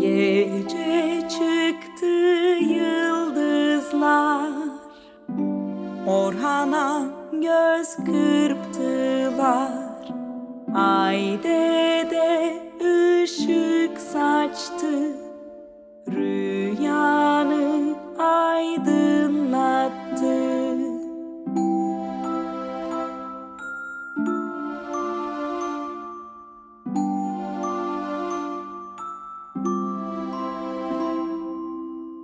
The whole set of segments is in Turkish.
Gece çıktı yıldızlar. Orhan'a göz kırptılar. Ay dede ışık saçtı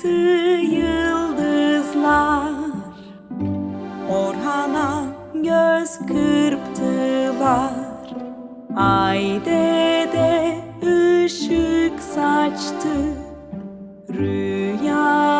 çıktı yıldızlar. Orhan'a göz kırptılar. Ay dede ışık saçtı. Rüyanı